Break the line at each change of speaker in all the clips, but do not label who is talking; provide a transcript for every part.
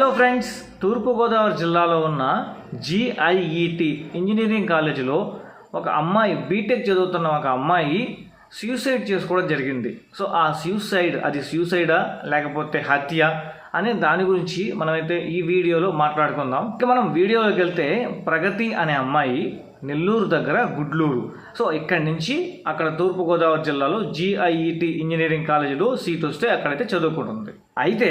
Hello friends తూర్పుగోదావరి జిల్లాలో ఉన్న జిఐఈటి engineering కాలేజీలో ఒక అమ్మాయి బీటెక్ చదువుతున్న ఒక అమ్మాయి సూసైడ్ చేసుకోవడం జరిగింది. సో ఆ సూసైడ్ అది సూసైడా లేకపోతే హత్య అనే దాని గురించి మనమైతే ఈ వీడియోలో మాట్లాడుకుందాం. ఇక మనం వీడియోలోకి వెళ్తే ప్రగతి అనే అమ్మాయి నెల్లూరు దగ్గర గుడ్లూరు. సో ఇక్కడి నుంచి అక్కడ తూర్పుగోదావరి జిల్లాలో జిఐఈటి ఇంజనీరింగ్ కాలేజీలో సీట్ వస్తే అక్కడైతే చదువుకుంటుంది. అయితే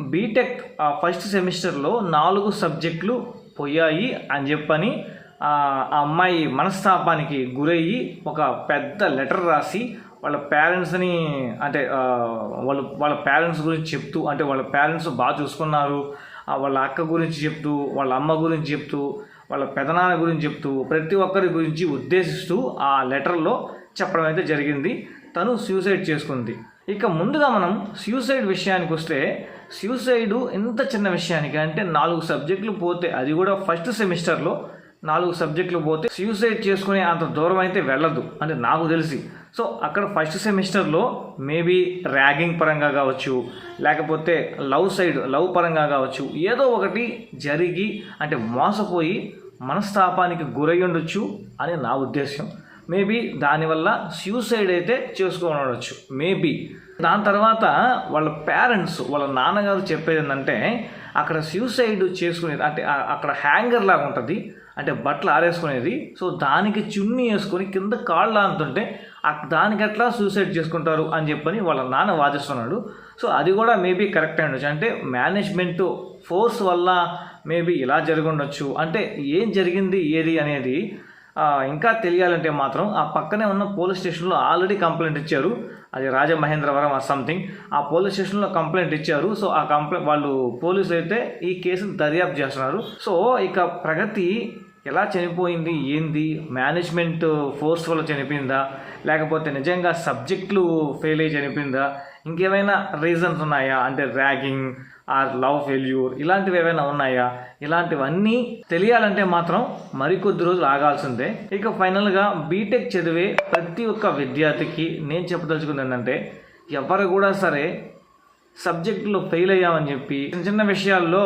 బీటెక్ ఫస్ట్ సెమిస్టర్లో నాలుగు సబ్జెక్టులు పోయాయి అని చెప్పని ఆ అమ్మాయి మనస్తాపానికి గురయ్యి ఒక పెద్ద లెటర్ రాసి వాళ్ళ పేరెంట్స్ని అంటే వాళ్ళ వాళ్ళు వాళ్ళ పేరెంట్స్ గురించి చెప్తూ అంటే వాళ్ళ పేరెంట్స్ బాగా చూసుకున్నారు వాళ్ళ అక్క గురించి చెప్తూ వాళ్ళ అమ్మ గురించి చెప్తూ వాళ్ళ పెదనాన్న గురించి చెప్తూ ప్రతి ఒక్కరి గురించి ఉద్దేశిస్తూ ఆ లెటర్లో చెప్పడం అయితే జరిగింది. తను సూసైడ్ చేసుకుంది. ఇక ముందుగా మనం సూసైడ్ విషయానికి వస్తే సూసైడ్ ఇంత చిన్న విషయానికి అంటే నాలుగు సబ్జెక్టులు పోతే అది కూడా ఫస్ట్ సెమిస్టర్లో నాలుగు సబ్జెక్టులు పోతే సూసైడ్ చేసుకునే అంత దూరం అయితే వెళ్ళదు అంటే నాకు తెలిసి. సో అక్కడ ఫస్ట్ సెమిస్టర్లో మేబీ ర్యాగింగ్ పరంగా కావచ్చు లేకపోతే లవ్ సైడ్ లవ్ పరంగా కావచ్చు ఏదో ఒకటి జరిగి అంటే మోసపోయి మనస్తాపానికి గురై ఉండొచ్చు అని నా ఉద్దేశం మేబీ దానివల్ల సూసైడ్ అయితే చేసుకొని ఉండొచ్చు. మేబీ. దాని తర్వాత వాళ్ళ పేరెంట్స్ వాళ్ళ నాన్నగారు చెప్పేది ఏంటంటే అక్కడ సూసైడ్ చేసుకునేది అంటే అక్కడ హ్యాంగర్ లాగా ఉంటుంది అంటే బట్టలు ఆరేసుకునేది సో దానికి చున్నీ వేసుకొని కింద కాళ్ళు అంతుంటే దానికి ఎట్లా సూసైడ్ చేసుకుంటారు అని చెప్పని వాళ్ళ నాన్న వాదిస్తున్నాడు. సో అది కూడా మేబీ కరెక్ట్ ఉండొచ్చు అంటే మేనేజ్మెంట్ ఫోర్స్ వల్ల మేబీ ఇలా జరిగి ఉండొచ్చు. అంటే ఏం జరిగింది ఏది అనేది ఇంకా తెలియాలంటే మాత్రం ఆ పక్కనే ఉన్న పోలీస్ స్టేషన్లో ఆల్రెడీ కంప్లైంట్ ఇచ్చారు. అది రాజమహేంద్రవరం ఆ సంథింగ్ ఆ పోలీస్ స్టేషన్లో కంప్లైంట్ ఇచ్చారు. సో ఆ కంప్లైంట్ వాళ్ళు పోలీసులు అయితే ఈ కేసును దర్యాప్తు చేస్తున్నారు. సో ఇక ప్రగతి ఎలా చనిపోయింది? ఏంది? మేనేజ్మెంట్ ఫోర్స్ వల్ల చనిపోయిందా? లేకపోతే నిజంగా సబ్జెక్టులు ఫెయిల్ అయ్యి చనిపోయిందా? ఇంకేమైనా రీజన్స్ ఉన్నాయా? అంటే ర్యాగింగ్ ఆర్ లవ్ ఫెయిల్యూర్ ఇలాంటివి ఏమైనా ఉన్నాయా? ఇలాంటివన్నీ తెలియాలంటే మాత్రం మరికొద్ది రోజులు ఆగాల్సిందే. ఇక ఫైనల్గా బీటెక్ చదివే ప్రతి ఒక్క విద్యార్థికి నేను చెప్పదలుచుకుంది ఏంటంటే ఎవరు కూడా సరే సబ్జెక్టులో ఫెయిల్ అయ్యామని చెప్పి చిన్న చిన్న విషయాల్లో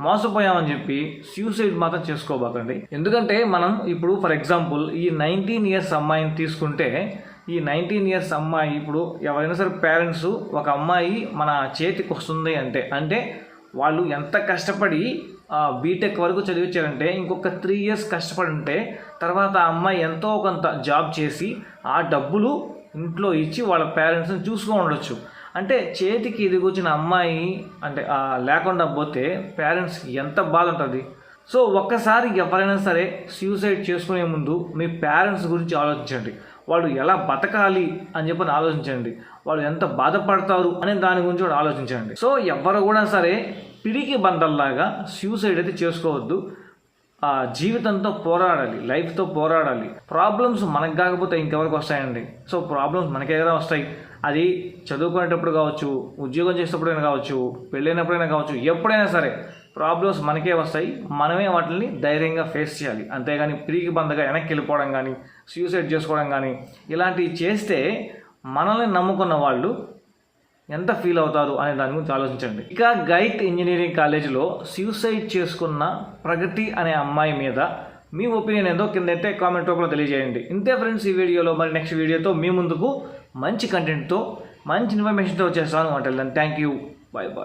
మోసపోయామని చెప్పి సూసైడ్ మాత్రం చేసుకోబాకండి. ఎందుకంటే మనం ఇప్పుడు ఫర్ ఎగ్జాంపుల్ ఈ నైన్టీన్ ఇయర్స్ అమ్మాయిని తీసుకుంటే ఈ నైన్టీన్ ఇయర్స్ అమ్మాయి ఇప్పుడు ఎవరైనా సరే పేరెంట్స్ ఒక అమ్మాయి మన చేతికి వస్తుంది అంటే అంటే వాళ్ళు ఎంత కష్టపడి బీటెక్ వరకు చదివించారంటే ఇంకొక త్రీ ఇయర్స్ కష్టపడి ఉంటే తర్వాత ఆ అమ్మాయి ఎంతో కొంత జాబ్ చేసి ఆ డబ్బులు ఇంట్లో ఇచ్చి వాళ్ళ పేరెంట్స్ని చూసుకొని ఉండొచ్చు. అంటే చేతికి ఎదిగొచ్చిన అమ్మాయి అంటే లేకుండా పోతే పేరెంట్స్ ఎంత బాధ ఉంటుంది? సో ఒక్కసారి ఎవరైనా సరే సూసైడ్ చేసుకునే ముందు మీ పేరెంట్స్ గురించి ఆలోచించండి. వాళ్ళు ఎలా బతకాలి అని చెప్పని ఆలోచించండి. వాళ్ళు ఎంత బాధపడతారు అనే దాని గురించి కూడా ఆలోచించండి. సో ఎవరు కూడా సరే పిడికి బండల్లాగా సూసైడ్ అయితే చేసుకోవద్దు. ఆ జీవితంతో పోరాడాలి లైఫ్తో పోరాడాలి. ప్రాబ్లమ్స్ మనకు కాకపోతే ఇంకెవరికి వస్తాయండి? సో ప్రాబ్లమ్స్ మనకే కదా వస్తాయి. అది చదువుకునేటప్పుడు కావచ్చు ఉద్యోగం చేసేటప్పుడైనా కావచ్చు పెళ్ళైనప్పుడైనా కావచ్చు ఎప్పుడైనా సరే ప్రాబ్లమ్స్ మనకే వస్తాయి. మనమే వాటిని ధైర్యంగా ఫేస్ చేయాలి. అంతేగాని ప్రీకి బందగా వెనక్కి వెళ్ళిపోవడం కానీ సూసైడ్ చేసుకోవడం కానీ ఇలాంటివి చేస్తే మనల్ని నమ్ముకున్న వాళ్ళు ఎంత ఫీల్ అవుతారు అనే దాని గురించి ఆలోచించండి. ఇక గైట్ ఇంజనీరింగ్ కాలేజీలో సూసైడ్ చేసుకున్న ప్రగతి అనే అమ్మాయి మీద మీ ఒపీనియన్ ఏదో కింద అయితే కామెంట్ రూపంలో తెలియజేయండి. ఇంతే ఫ్రెండ్స్ ఈ వీడియోలో మరి నెక్స్ట్ వీడియోతో మీ ముందుకు మంచి కంటెంట్తో మంచి ఇన్ఫర్మేషన్తో వచ్చేస్తాను. అంటే థ్యాంక్ యూ బాయ్ బాయ్